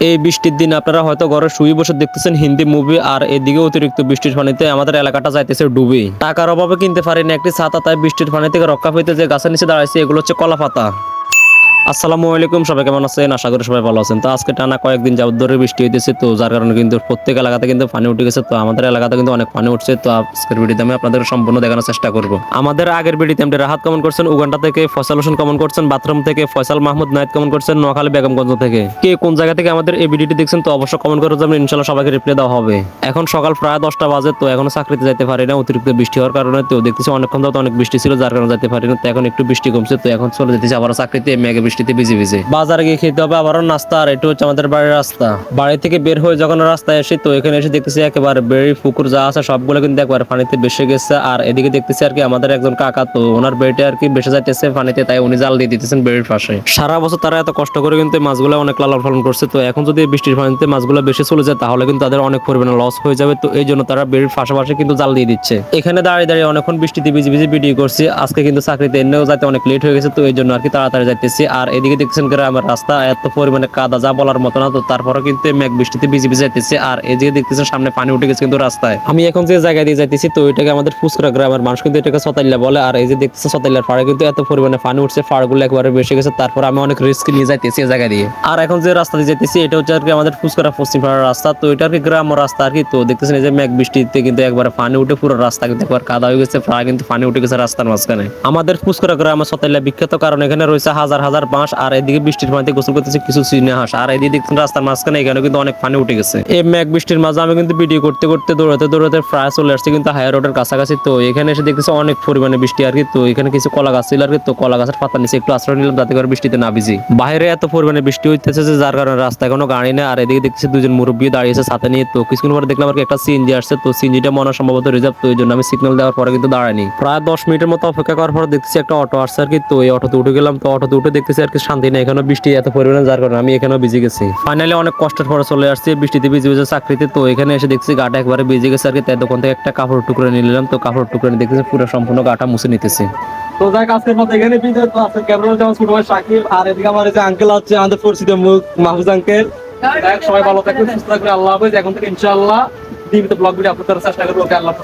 এই বৃষ্টির দিন আপনারা হয়তো ঘরে শুয়ে বসে দেখতেছেন হিন্দি মুভি আর এদিকে অতিরিক্ত বৃষ্টির পানিতে আমাদের এলাকাটা যাইতেছে ডুবে। টাকার অভাবে কিনতে পারিনি একটি ছাতা, তাই বৃষ্টির পানি থেকে রক্ষা পেতে যে গাছের নিচে দাঁড়াইছে, এগুলো হচ্ছে কলা পাতা আসসালামু আলাইকুম, সবাই কেমন আছেন? আশা করি সবাই ভালো আছেন। তো আজকে টানা কয়েকদিন যাবত ধরে বৃষ্টি হইতেছে, তো যার কারণে কিন্তু প্রত্যেক এলাকাতে কিন্তু পানি উঠে গেছে। তো আমাদের এলাকাতে কিন্তু অনেক পানি উঠছে, তো আজকের ভিডিওতে আমি আপনাদের সম্পূর্ণ দেখানোর চেষ্টা করব। আমাদের আগের ভিডিওতে আপনি রাহাত কমন করছেন, উগান্ডা থেকে ফয়সাল হোসেন কমন করছেন, বাথরুম থেকে ফয়সাল মাহমুদ নাইত কমন করছেন, নোয়াখালী বেগমগঞ্জ থেকে। কে কোন জায়গা থেকে আমাদের এই ভিডিওটি দেখছেন, তো অবশ্যই কমেন্ট করে যাবেন ইনশাল্লাহ সবাইকে রিপ্লাই দেওয়া হবে। এখন সকাল প্রায় দশটা বাজে, তো এখনও চাকরিতে যাইতে পারি না, অতিরিক্ত বৃষ্টি হওয়ার কারণে, তো দেখতেছি অনেকক্ষণ তো অনেক বৃষ্টি ছিল, যার কারণে যেতে পারি না, তো এখন একটু বৃষ্টি কমছে, তো এখন চলে যেতেছি আবার চাকরিতে, মেঘে বৃষ্টিতে ভিজে ভিজে। বাজারে গিয়ে খেতে হবে, আবারও নাস্তা, আর এটা হচ্ছে আমাদের বাড়ির রাস্তা। বাড়ি থেকে বের হয়ে যখন রাস্তায় এসে তো এখানে এসে দেখতেছি একেবারে বেড়ি, পুকুর যা আছে, সবগুলো কিন্তু একবার পানিতে বেসে গেছে। আর এদিকে দেখতেছি আর কি আমাদের একজন কাকা, তো ওনার বেড়িটা আর কি বেসে যাইতেছে পানিতে, তাই উনি জাল দিয়ে দিতেছেন বেড়ির পাশে। সারা বছর তারা এত কষ্ট করে কিন্তু মাছগুলো অনেক লালন পালন করছে, তো এখন যদি বৃষ্টির পানিতে মাছগুলো বেশি চলে যায়, তাহলে কিন্তু তাদের অনেক পরিমাণে লস হয়ে যাবে। তো এই জন্য তারা বেড়ির পাশাপাশি কিন্তু জাল দিয়ে দিচ্ছে। এখানে দাঁড়িয়ে দাঁড়িয়ে অনেকক্ষণ বৃষ্টিতে ভিজে ভিজে ভিডিও করছি। আজকে কিন্তু চাকরিতে এনেও যাতে অনেক লেট হয়ে গেছে, তো এই জন্য আর কি তাড়াতাড়ি যাইতেছি। আর এদিকে দেখছেন গ্রামের রাস্তা এত পরিমাণে কাদা যা বলার মতো না, তো তারপরে কিন্তু মেঘ বৃষ্টিতে ভিজে ভিজে যাইতেছে। আর এদিকে দেখতেছেন সামনে পানি উঠে গেছে কিন্তু রাস্তায়। আমি এখন যে জায়গায় দিয়ে যাইতেছি, তো এটাকে আমাদের ফুসকুরা গ্রামের মানুষ কিন্তু এটাকে সতাইল্লা বলে। আর এই যে দেখতেছে সতাইল্লার পাড়ে কিন্তু এত পরিমাণে পানি উঠছে, পাড়গুলো একবারে বেসে গেছে। তারপর আমি অনেক রিস্ক নিয়ে যাইতেছি এই জায়গা দিয়ে। আর এখন যে রাস্তা দিয়ে যাইতেছি, এটা হচ্ছে আর কি আমাদের ফুসকুরা পশ্চিম পাড়ার রাস্তা। তো এটা আর কি গ্রাম রাস্তা আর কি। তো দেখতেছেন এই যে মেঘ বৃষ্টিতে কিন্তু একবার পানি উঠে পুরো রাস্তা কিন্তু একবার কাদা হয়ে গেছে, প্রায় কিন্তু পানি উঠে গেছে রাস্তার মাঝখানে। আমাদের ফুসকুরা গ্রামের সতাইল্লা বিখ্যাত, কারণ এখানে রয়েছে হাজার হাজার বাঁশ আর এদিকে বৃষ্টির পানিতে গোসল করতেছে কিছু চিনে হাঁস। আর এদিকে দেখছেন রাস্তার মাঝখানে এখানে কিন্তু অনেক পানি উঠে গেছে। এই মেঘ বৃষ্টির মাঝে আমি কিন্তু ভিডিও করতে করতে দৌড়াতে দৌড়াতে প্রায় চলে আসছে কিন্তু হায়ার রোডের কাছাকাছি। তো এখানে এসে দেখতেছি অনেক পরিমাণে বৃষ্টি আর কি। তো এখানে কিছু কলা গাছ ছিল আর কি। তো কলা গাছের পাতা নিচে একটু আশ্রয় নিলাম যাতে করে বৃষ্টিতে না ভিজি। বাইরে এত পরিমাণে বৃষ্টি হইতেছে যে যার কারণে রাস্তায় কোনো গাড়ি নেই। আর এদিকে দেখতেছি দুজন মুরব্বী দাঁড়িয়েছে সাথে নিয়ে। তো কিছুক্ষণ পরে দেখলাম আর কি একটা সিএনজি আসছে। তো সিএনজিটা মনে সম্ভবত রিজার্ভ তো এই জন্য আমি সিগন্যাল দেওয়ার পরে কিন্তু দাঁড়ায়নি। প্রায় দশ মিনিটের মতো অপেক্ষা করার পর দেখতেছি একটা অটো আসছে আর কি। তো এই অটোতে উঠে গেলাম। তো অটোতে উঠে দেখতেছি আর কি, শান্তি নেই। এখানে বৃষ্টি এত পরিমাণে, যার কারণে আমি এখানেও ভিজে গেছি। ফাইনালি অনেক কষ্টের পরে চলে আসছি, বৃষ্টিতে ভিজে ভিজে চাকরিতে। তো এখানে এসে দেখছি গাটা একবারে ভিজে গেছে আর কি, তাই দোকান থেকে একটা কাপড় টুকরে নিলাম। তো কাপড় টুকরে দেখতেছি, পুরো সম্পূর্ণ গাটা মুছে নিতেছি। তো আজকের মতো এখানে বিদায়। তো ক্যামেরা যেমন শাকিব আর এদিকে আমার যে আঙ্কেল আছে, আমাদের পরিচিত মুখ, মাহফুজ আঙ্কেল সবাই ভালো থাকবেন সুস্থ থাকবেন আল্লাহ হাফেজ। এখন থেকে ইনশাআল্লাহ নিয়মিত ব্লগ ভিডিও চেষ্টা করব। আল্লাহ